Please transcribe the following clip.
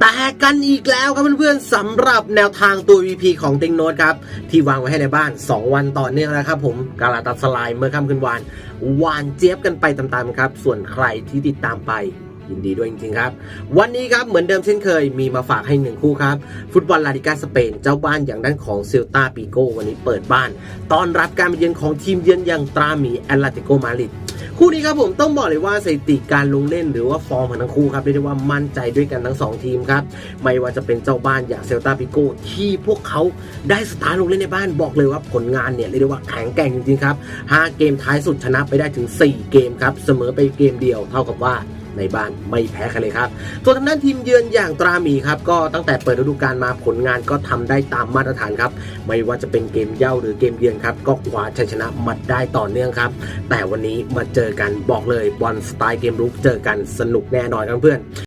แตกกันอีกแล้วครับเพื่อนๆสำหรับแนวทางตัว VP ของติงโนตครับ ที่วางไว้ให้ในบ้าน 2 วันต่อเนื่องแล้วครับผมกาลาตัดสลายเมื่อค่ำคืนวานวานเจี๊ยบกันไปตามๆครับ ส่วนใครที่ติดตามไปยินดีด้วยจริงๆครับ วันนี้ครับเหมือนเดิมเช่นเคยมีมาฝากให้หนึ่งคู่ครับ ฟุตบอลลาลิกาสเปนเจ้าบ้านอย่างด้านของเซลตาปีโกวันนี้เปิดบ้านต้อนรับการมาเยือนของทีมเยือนอย่างตราหมีแอตเลติโกมาดริด คู่นี้ครับผมต้องบอกเลยว่าสถิติการลงเล่นหรือว่าฟอร์มของทั้งคู่ครับเรียกได้ว่ามั่นใจด้วยกันทั้งสองทีมครับ ไม่ว่าจะเป็นเจ้าบ้านอย่างเซลตาพิโกที่พวกเขาได้สตาร์ลงเล่นในบ้านบอกเลยว่าผลงานเนี่ยเรียกได้ว่าแข็งแกร่งจริงๆครับ 5 เกมท้ายสุดชนะไปได้ถึง 4 เกมครับเสมอไปเกมเดียวเท่ากับว่า ในบ้านไม่แพ้ใครเลยครับส่วนทางด้านทีมเยือนอย่างตราหมีครับก็ตั้งแต่เปิดฤดูกาลมาผลงานก็ทำได้ตามมาตรฐานครับ ไม่ว่าจะเป็นเกมเย่าหรือเกมเยือนครับก็คว้าชัยชนะมาได้ต่อเนื่องครับ แต่วันนี้มาเจอกันบอกเลยบอลสไตล์เกมรุกเจอกันสนุกแน่นอนครับเพื่อน